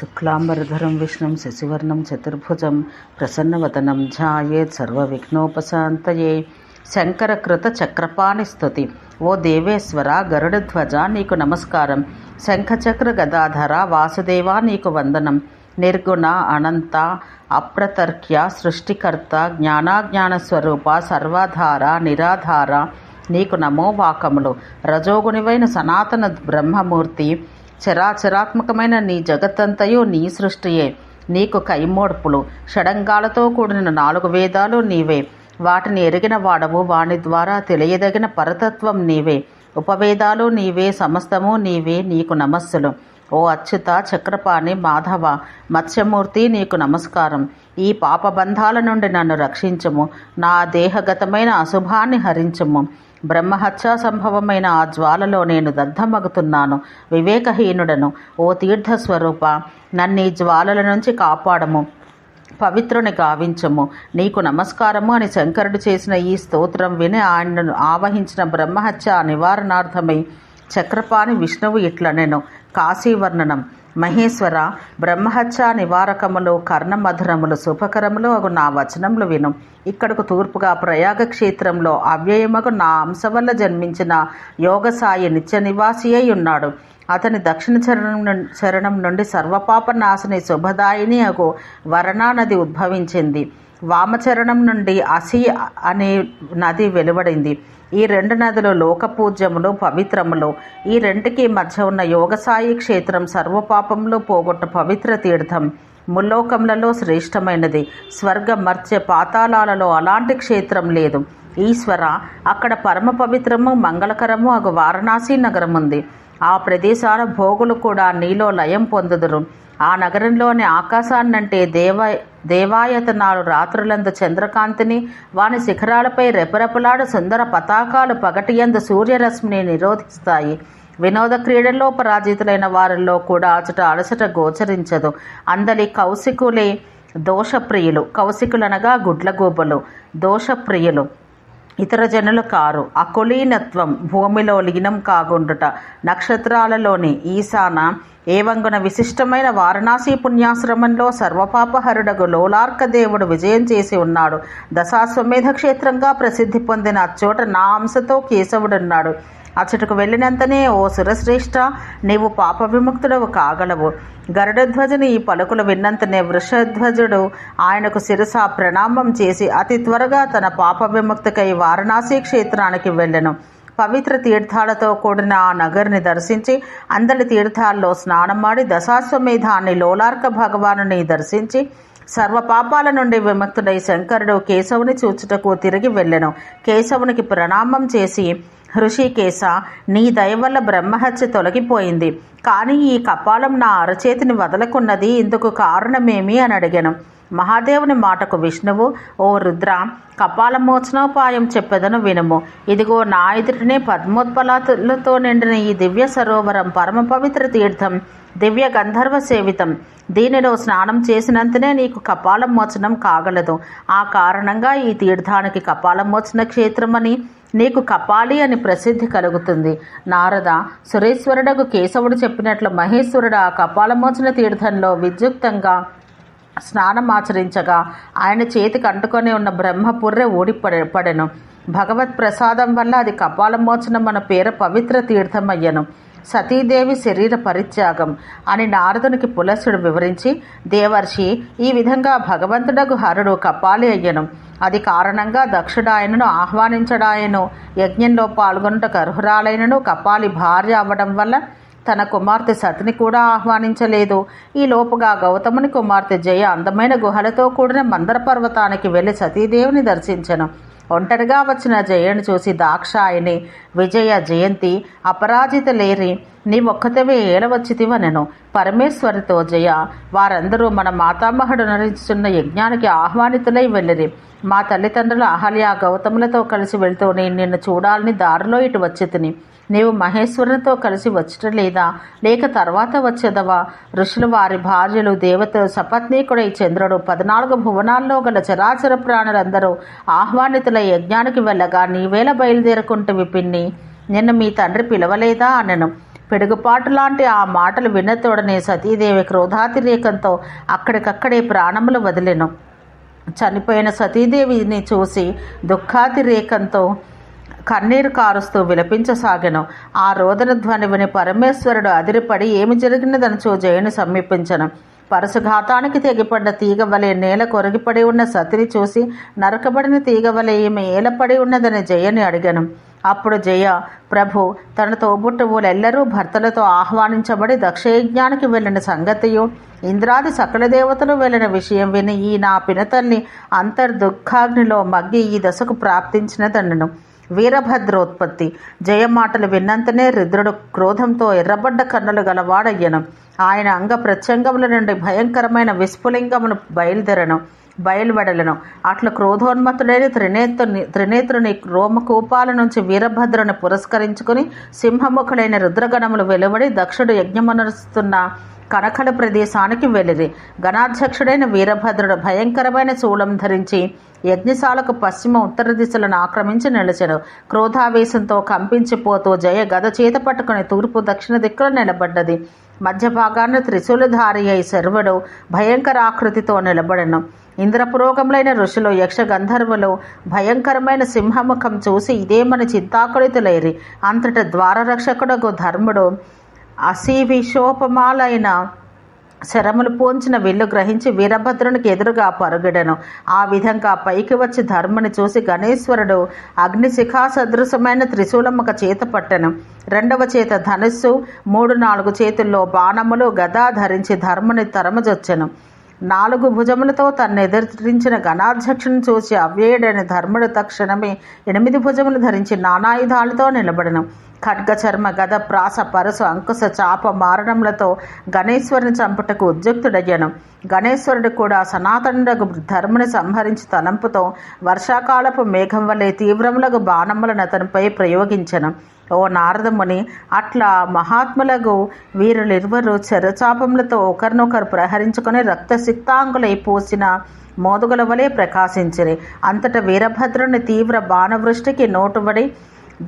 శుక్లాంబరధరం విష్ణుం శశివర్ణం చతుర్భుజం ప్రసన్నవదనం ధ్యాయేత్ సర్వవిఘ్నోపశాంతయే. శంకరకృత చక్రపాణి స్థుతి ఓ దేవేశ్వర గరుడధ్వజ నీకు నమస్కారం. శంఖచక్ర గదాధర వాసుదేవా నీకు వందనం. నిర్గుణ అనంత అప్రతర్క్య సృష్టికర్త జ్ఞానాజ్ఞాన స్వరూప సర్వాధార నిరాధార నీకు నమో వాకములు. రజోగునివైన సనాతన బ్రహ్మమూర్తి చరాచరాత్మకమైన నీ జగత్తంతయు నీ సృష్టియే. నీకు కైమోడ్పులు. షడంగాలతో కూడిన నాలుగు వేదాలు నీవే. వాటిని ఎరిగిన వాడవు వాని ద్వారా తెలియదగిన పరతత్వం నీవే. ఉపవేదాలు నీవే సమస్తము నీవే నీకు నమస్సులు. ఓ అచ్యుత చక్రపాణి మాధవ మత్స్యమూర్తి నీకు నమస్కారం. ఈ పాపబంధాల నుండి నన్ను రక్షించము. నా దేహగతమైన అశుభాన్ని హరించము. బ్రహ్మహత్యా సంభవమైన ఆ జ్వాలలో నేను దగ్ధమగుతున్నాను. వివేకహీనుడను ఓ తీర్థస్వరూప నన్ను ఈ జ్వాలల నుంచి కాపాడము. పవిత్రుని గావించము. నీకు నమస్కారము అని శంకరుడు చేసిన ఈ స్తోత్రం విని ఆయనను ఆవహించిన బ్రహ్మహత్య నివారణార్థమై చక్రపాణి విష్ణువు ఇట్లనెను. కాశీవర్ణనం. మహేశ్వర బ్రహ్మహత్య నివారకములు కర్ణమధురములు శుభకరములు అగు నా వచనములు విను. ఇక్కడకు తూర్పుగా ప్రయాగ క్షేత్రంలో అవ్యయమగు నా అంశ వల్ల జన్మించిన యోగసాయి నిత్య నివాసి అయి ఉన్నాడు. అతని దక్షిణ చరణం చరణం నుండి సర్వపాప నాశని శుభదాయిని అగు వరణా నది ఉద్భవించింది. వామచరణం నుండి అసి అనే నది వెలువడింది. ఈ రెండు నదులు లోకపూజ్యములు పవిత్రములు. ఈ రెంటికి మధ్య ఉన్న యోగసాయి క్షేత్రం సర్వపాపములు పోగొట్ట పవిత్ర తీర్థం. ముల్లోకములలో శ్రేష్టమైనది. స్వర్గ మర్త్య పాతాళాలలో అలాంటి క్షేత్రం లేదు. ఈశ్వర అక్కడ పరమ పవిత్రము మంగళకరము అగు వారణాసి నగరం ఉంది ఆ ప్రదేశాల భోగులు కూడా నీలో లయం పొందుదురు. ఆ నగరంలోని ఆకాశాన్నంటే దేవ దేవాయతనాలు రాత్రులందు చంద్రకాంతిని వాని శిఖరాలపై రెపరెపలాడు సుందర పతాకాలు పగటియందు సూర్యరశ్మిని నిరోధిస్తాయి. వినోద క్రీడల్లో పరాజితులైన వారిలో కూడా అచట అలసట గోచరించదు. అందరి కౌశికులే దోషప్రియులు. కౌశికులనగా గుడ్లగూబలు. దోషప్రియులు. ఇతర జనులు కారు అకులీనత్వం భూమిలో లీనం కాగుండుట నక్షత్రాలలోని ఈశాన ఏవంగున విశిష్టమైన వారణాసి పుణ్యాశ్రమంలో సర్వపాపహరుడగు లోలార్క దేవుడు విజయం చేసి ఉన్నాడు. దశాశ్వమేధ క్షేత్రంగా ప్రసిద్ధి పొందిన అచ్చోట నా అంశతో కేశవుడున్నాడు. అచ్చటకు వెళ్ళినంతనే ఓ సురశ్రేష్ఠ నీవు పాప విముక్తుడవు కాగలవు. గరుడధ్వజుని ఈ పలుకులు విన్నంతనే వృషధ్వజుడు ఆయనకు శిరస ప్రణామం చేసి అతి త్వరగా తన పాప విముక్తికై వారణాసి క్షేత్రానికి వెళ్ళెను. పవిత్ర తీర్థాలతో కూడిన ఆ నగరిని దర్శించి అందరి తీర్థాల్లో స్నానమాడి దశాశ్వమేధాన్ని లోలార్క భగవానుని దర్శించి సర్వ పాపాల నుండి విముక్తుడై శంకరుడు కేశవుని చూచుటకు తిరిగి వెళ్ళెను. కేశవునికి ప్రణామం చేసి హృషికేశ నీ దయ వల్ల బ్రహ్మహత్య తొలగిపోయింది. కానీ ఈ కపాలం నా అరచేతిని వదలకున్నది ఇందుకు కారణమేమి? అని అడిగాను. మహాదేవుని మాటకు విష్ణువు ఓ రుద్ర కపాలమోచనోపాయం చెప్పెదను వినుము. ఇదిగో నా ఎదుటినే పద్మోత్పలాలతో నిండిన ఈ దివ్య సరోవరం పరమ పవిత్ర తీర్థం దివ్య గంధర్వ సేవితం. దీనిలో స్నానం చేసినంతనే నీకు కపాలమోచనం కాగలదు. ఆ కారణంగా ఈ తీర్థానికి కపాలమోచన క్షేత్రమని నీకు కపాలి అని ప్రసిద్ధి కలుగుతుంది. నారద సురేశ్వరుడకు కేశవుడు చెప్పినట్లు మహేశ్వరుడు ఆ కపాలమోచన తీర్థంలో విద్యుక్తంగా స్నానం ఆచరించగా ఆయన చేతికి అంటుకొని ఉన్న బ్రహ్మపుర్రె ఊడి పడెను. భగవత్ ప్రసాదం వల్ల అది కపాలమోచనం మన పేర పవిత్ర తీర్థమయ్యను. సతీదేవి శరీర పరిత్యాగం అని నారదునికి పులసుడు వివరించి దేవర్షి ఈ విధంగా భగవంతుడకు హరుడు కపాలి అయ్యను. అది కారణంగా దక్షుడాయనను ఆహ్వానించడాయను. యజ్ఞంలో పాల్గొనుటకు అర్హురాలైనను కపాలి భార్య అవ్వడం వల్ల తన కుమార్తె సతిని కూడా ఆహ్వానించలేదు. ఈ లోపుగా గౌతముని కుమార్తె జయ అందమైన గుహలతో కూడిన మందర పర్వతానికి వెళ్ళి సతీదేవిని దర్శించను. ఒంటరిగా వచ్చిన జయను చూసి దాక్షాయిని విజయ జయంతి అపరాజిత లేరి నీ ఒక్కతవే ఏలవచ్చితివనెను పరమేశ్వరితో జయ. వారందరూ మన మాతామహుడు నరించుతున్న యజ్ఞానికి ఆహ్వానితులై వెళ్ళిరి. మా తల్లిదండ్రుల అహల్య గౌతములతో కలిసి వెళ్తూ నేను నిన్ను చూడాలని దారిలో ఇటు వచ్చేతిని. నీవు మహేశ్వరునితో కలిసి వచ్చట లేదా? లేక తర్వాత వచ్చేదవా? ఋషులు వారి భార్యలు దేవతలు సపత్నీకుడై చంద్రుడు పద్నాలుగు భువనాల్లో గల చరాచర ప్రాణులందరూ ఆహ్వానితుల యజ్ఞానికి వెళ్ళగా నీవేళ బయలుదేరుకుంటవి పిన్ని. నిన్ను మీ తండ్రి పిలవలేదా అనను. పెడుగుపాటు లాంటి ఆ మాటలు విన్నతోడనే సతీదేవి క్రోధాతిరేకంతో అక్కడికక్కడే ప్రాణములు వదిలెను. చనిపోయిన సతీదేవిని చూసి దుఃఖాతిరేకంతో కన్నీరు కారుస్తూ విలపించసాగెను. ఆ రోదన ధ్వని విని పరమేశ్వరుడు అదిరిపడి ఏమి జరిగినదనుచో జయను సమీపించను. పరశుఘాతానికి తెగిపడ్డ తీగ వలె నేల కొరిగిపడి ఉన్న సతిని చూసి నరకబడిన తీగ వలె ఈమె ఏలపడి ఉన్నదని జయని అడిగాను. అప్పుడు జయ ప్రభు తన తోబుట్టువులెల్లరూ భర్తలతో ఆహ్వానించబడి దక్షయజ్ఞానికి వెళ్ళిన సంగతియు. ఇంద్రాది సకల దేవతలు వెళ్ళిన విషయం విని ఈ నా పినతల్ని అంతర్దుఃఖాగ్నిలో మగ్గి ఈ దశకు ప్రాప్తించినదన్నను. వీరభద్రోత్పత్తి జయమాటలు విన్నంతనే రుద్రుడు క్రోధంతో ఎర్రబడ్డ కన్నులు గలవాడయ్యను. ఆయన అంగ ప్రత్యంగముల నుండి భయంకరమైన విస్ఫులింగమును బయలుదేరను. బయలువెడలను. అట్లు క్రోధోన్మత్తుడైన త్రినేత్రుని త్రినేత్రుని రోమకూపాల నుంచి వీరభద్రుని పురస్కరించుకుని సింహముఖులైన రుద్రగణములు వెలువడి దక్షుడు యజ్ఞమనరుస్తున్న కనకల ప్రదేశానికి వెళ్ళిరి. గణాధ్యక్షుడైన వీరభద్రుడు భయంకరమైన చూలం ధరించి యజ్ఞశాలకు పశ్చిమ ఉత్తర దిశలను ఆక్రమించి నిలిచెను. క్రోధావేశంతో కంపించిపోతూ జయ గద చేత పట్టుకుని తూర్పు దక్షిణ దిక్కులో నిలబడ్డది. మధ్య భాగాన త్రిశూలధారి అయి శర్వుడు భయంకర ఆకృతితో నిలబడను. ఇంద్రపురోగములైన ఋషులు యక్ష గంధర్వులు భయంకరమైన సింహముఖం చూసి ఇదేమని చింతాకులితులైరి అంతట ద్వారరక్షకుడకు ధర్ముడు అసీవిశోపమాలైన శరములు పోంచిన విల్లు గ్రహించి వీరభద్రునికి ఎదురుగా పరుగెడను. ఆ విధంగా పైకి వచ్చి ధర్ముని చూసి గణేశ్వరుడు అగ్నిశిఖా సదృశమైన త్రిశూలముక చేత పట్టెను. రెండవ చేత ధనుస్సు మూడు నాలుగు చేతుల్లో బాణములు గదా ధరించి ధర్ముని తరమజొచ్చెను. నాలుగు భుజములతో తన్ను ఎదిరించిన గణాధ్యక్షుని చూసి అవ్యేయుడైన ధర్ముడు తక్షణమే ఎనిమిది భుజములు ధరించి నానాయుధాలతో నిలబడను. ఖడ్గచర్మ గద ప్రాస పరసు అంకుశ చాప మారణములతో గణేశ్వరుని చంపుటకు ఉద్యుక్తుడయ్యను. గణేశ్వరుడు కూడా సనాతనుడకు ధర్ముని సంహరించి తలంపుతో వర్షాకాలపు మేఘం వలె తీవ్రములకు బాణములను అతనిపై ప్రయోగించను. ఓ నారదముని అట్లా మహాత్ములకు వీరులిరువరు చెరచాపములతో ఒకరినొకరు ప్రహరించుకొని రక్తసిక్తాంగులై పోసిన మోదుగుల వలె ప్రకాశించిరి. అంతట వీరభద్రుని తీవ్ర బాణవృష్టికి నోటుబడి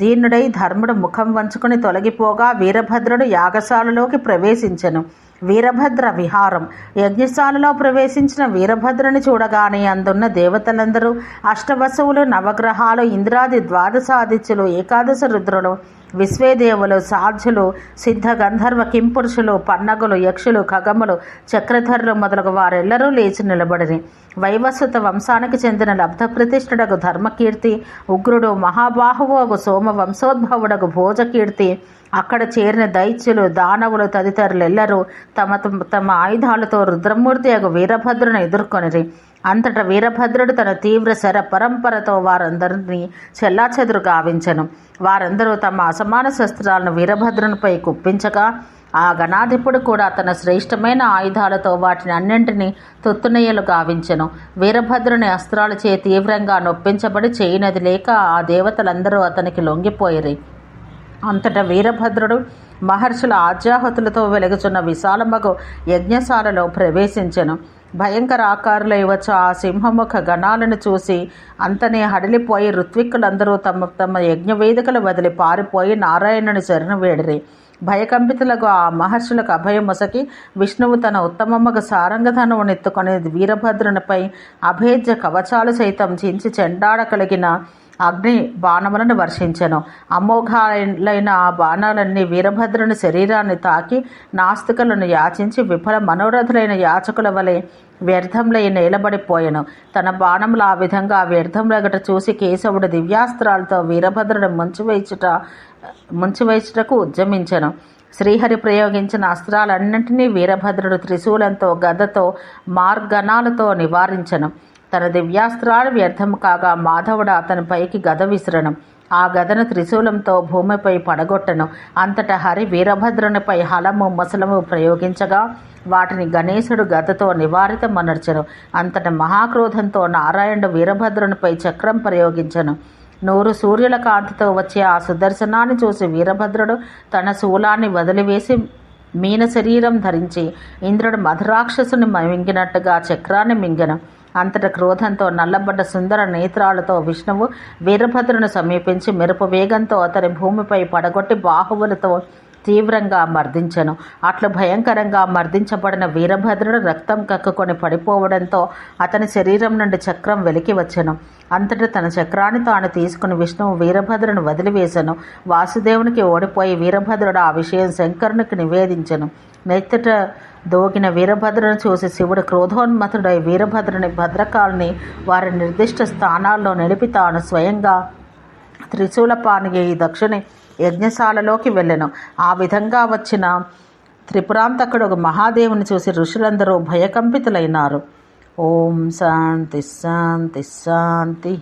దీనుడై ధర్ముడు ముఖం వంచుకుని తొలగిపోగా వీరభద్రుడు యాగశాలలోకి ప్రవేశించెను. వీరభద్ర విహారం. యజ్ఞశాలలో ప్రవేశించిన వీరభద్రని చూడగానే అందున్న దేవతలందరూ అష్టవసువులు నవగ్రహాలు ఇంద్రాది ద్వాదశాదిత్యులు ఏకాదశ రుద్రులు విశ్వేదేవులు సాధ్యులు సిద్ధ గంధర్వ కింపురుషులు పన్నగులు యక్షులు ఖగములు చక్రధరులు మొదలగు వారెల్లరూ లేచి నిలబడిరి. వైవస్వత వంశానికి చెందిన లబ్ధప్రతిష్ఠుడకు ధర్మకీర్తి ఉగ్రుడు మహాబాహువోగు సోమ వంశోద్భవుడకు భోజకీర్తి అక్కడ చేరిన దైత్యులు దానవులు తదితరులెల్లరూ తమ తమ- తమ ఆయుధాలతో రుద్రమూర్తి యొక్క వీరభద్రుని ఎదుర్కొనిరి. అంతటా వీరభద్రుడు తన తీవ్ర శర పరంపరతో వారందరినీ చెల్లాచెదురు గావించను. వారందరూ తమ అసమాన శస్త్రాలను వీరభద్రునిపై కుప్పించగా ఆ గణాధిపుడు కూడా తన శ్రేష్టమైన ఆయుధాలతో వాటిని అన్నింటినీ తొత్తునయ్యలు గావించెను. వీరభద్రుని అస్త్రాలచే తీవ్రంగా నొప్పించబడి చేయనది లేక ఆ దేవతలందరూ అతనికి లొంగిపోయిరి. అంతటా వీరభద్రుడు మహర్షుల ఆజ్యాహతులతో వెలుగుచున్న విశాలమగు యజ్ఞశాలలో ప్రవేశించెను. భయంకర ఆకారులై వచ్చి ఆ సింహముఖ గణాలను చూసి అంతనే హడిలిపోయి ఋత్విక్కులందరూ తమ తమ యజ్ఞవేదికలు వదిలి పారిపోయి నారాయణుని శరణు వేడిరి. భయకంపితులకు ఆ మహర్షులకు అభయం ముసకి విష్ణువు తన ఉత్తమమ్మకు సారంగధనువును ఎత్తుకొని వీరభద్రునిపై అభేద్య కవచాలు సైతం చించి చెండాడ కలిగిన అగ్ని బాణములను వర్షించెను. అమోఘాలైన ఆ బాణాలన్నీ వీరభద్రుని శరీరాన్ని తాకి నాస్తికులను యాచించి విఫల మనోరథులైన యాచకుల వలె వ్యర్థంలై నిలబడిపోయెను. తన బాణములు ఆ విధంగా వ్యర్థంలగట చూసి కేశవుడు దివ్యాస్త్రాలతో వీరభద్రుడు ముంచివేయుచుట ముంచివేయుచుటకు ఉద్యమించెను. శ్రీహరి ప్రయోగించిన అస్త్రాలన్నింటినీ వీరభద్రుడు త్రిశూలంతో గదతో మార్గణాలతో నివారించను. తన దివ్యాస్త్రాలు వ్యర్థం కాగా మాధవుడు అతనిపైకి గద విసిరను ఆ గదను త్రిశూలంతో భూమిపై పడగొట్టను. అంతటా హరి వీరభద్రునిపై హలము ముసలము ప్రయోగించగా వాటిని గణేశుడు గదతో నివారితమనర్చను. అంతట మహాక్రోధంతో నారాయణుడు వీరభద్రునిపై చక్రం ప్రయోగించను. నూరు సూర్యుల కాంతితో వచ్చే ఆ సుదర్శనాన్ని చూసి వీరభద్రుడు తన శూలాన్ని వదిలివేసి మీన శరీరం ధరించి ఇంద్రుడు మధురాక్షసుని మింగినట్టుగా చక్రాన్ని మింగను. అంతట క్రోధంతో నల్లబడ్డ సుందర నేత్రాలతో విష్ణువు వీరభద్రుని సమీపించి మెరుపు వేగంతో అతని భూమిపై పడగొట్టి బాహువులతో తీవ్రంగా మర్దించెను. అట్లు భయంకరంగా మర్దించబడిన వీరభద్రుడు రక్తం కక్కుకొని పడిపోవడంతో అతని శరీరం నుండి చక్రం వెలికి వచ్చెను. అంతటా తన చక్రాన్ని తాను తీసుకుని విష్ణువు వీరభద్రుని వదిలివేశను వాసుదేవునికి ఓడిపోయి వీరభద్రుడు ఆ విషయం శంకరునికి నివేదించెను. నెత్తట దోగిన వీరభద్రుని చూసి శివుడు క్రోధోన్మతుడై వీరభద్రుని భద్రకాల్ని వారి నిర్దిష్ట స్థానాల్లో నిలిపి తాను స్వయంగా త్రిశూలపానికి ఈ దక్షుని యజ్ఞశాలలోకి వెళ్ళెను. ఆ విధంగా వచ్చిన త్రిపురాంతకుడు ఒక మహాదేవుని చూసి ఋషులందరూ భయకంపితులైనారు. ఓం శాంతి శాంతి శాంతి